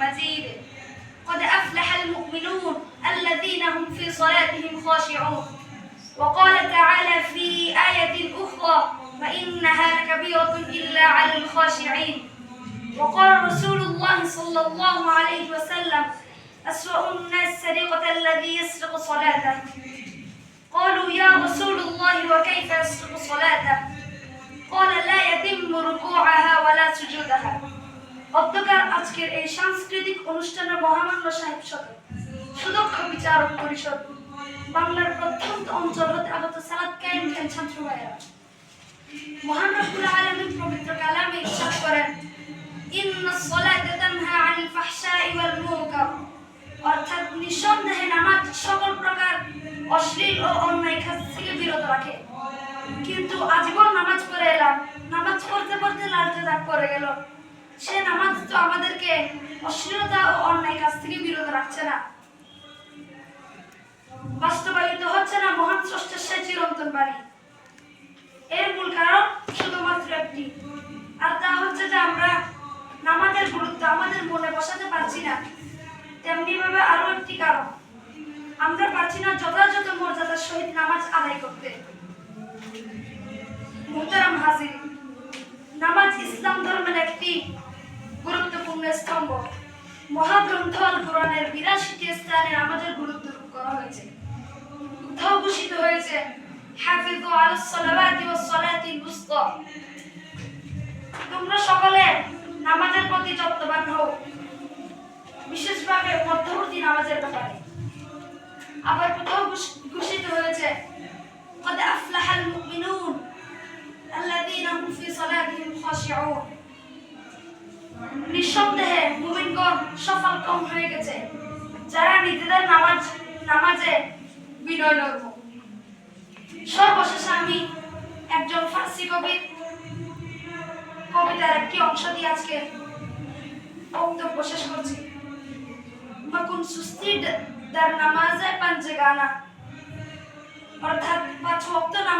مجيد قد أفلح المؤمنون الذين هم في صلاتهم خاشعون. وقال تعالى في آية أخرى وإنها لكبيرة إلا على الخاشعين. وقال رسول الله صلى الله عليه وسلم أسوأ الناس سرقة الذي يسرق صلاته. قالوا يا رسول الله وكيف يسرق صلاته؟ قال لا يتم ركوعها ولا سجودها. অধ্যকার আজকের এই সাংস্কৃতিক অনুষ্ঠানের মহামান্য সাহেব সদর। সুদক্ষ বিচারক পরিষদ, বাংলার প্রত্যন্ত অঞ্চল হতে আগত সালাদ কায়েম ছাত্র ভাইয়েরা। মহান রব্বুল আলামিন পবিত্র কালামে ইরশাদ করেন ইন্নাস সালাতা তানহা আনিল ফাহশাই ওয়াল মুনকার। অর্থাৎ নিঃসন্দেহে নামাজ সকল প্রকার অশ্লীল ও অন্যায় কাজ থেকে বিরত রাখে। কিন্তু আজীবন নামাজ পড়ে এলাম। নামাজ পড়তে পড়তে লালতে দাগ পড়ে গেল। তো আমাদেরকে অশ্লীলতা ও অন্যায় কাজ থেকে বিরত রাখছে না। বাস্তবায়িত হচ্ছে না মহান স্রষ্টার সে চিরন্তন বাণী। এর মূল কারণ শুধুমাত্র একটি, আর তা হচ্ছে যে আমরা নামাজের গুরুত্ব আমাদের মনে বসাতে পারছি না। তেমনি ভাবে আরও একটি কারণ, আমরা পারছি না যথাযথ মর্যাদার সহিত নামাজ আদায় করতে। মুহতারাম হাজির নামাজ ইসলাম ধর্মের একটি স্তম্ভ। মহাগ্রন্থ আল কোরআনের বিরাশিটি স্থানে নামাজের গুরুত্ব করা হয়েছে। কোথাও ঘোষিত হয়েছে হাফিজু উসতা তোমরা সকলে নামাজের প্রতি যত্নবান হও। বিশেষভাবে মধ্যবর্তী নামাজের ব্যাপারে। আবার কোথাও ঘোষিত হয়েছে নিঃসন্দেহে মুমিনগণ সফল কম হয়ে গেছে। যারা নিজেদের নামাজ নামাজে বিনয় নর্ম সর্বশেষে আমি একজন ফার্সি কবির কবিতার একটি অংশ দিয়ে আজকে বক্তব্য শেষ করছি। মাকুন দার নামাজে পাঞ্জে গানা। অর্থাৎ পাঁচ ওয়াক্ত নামাজে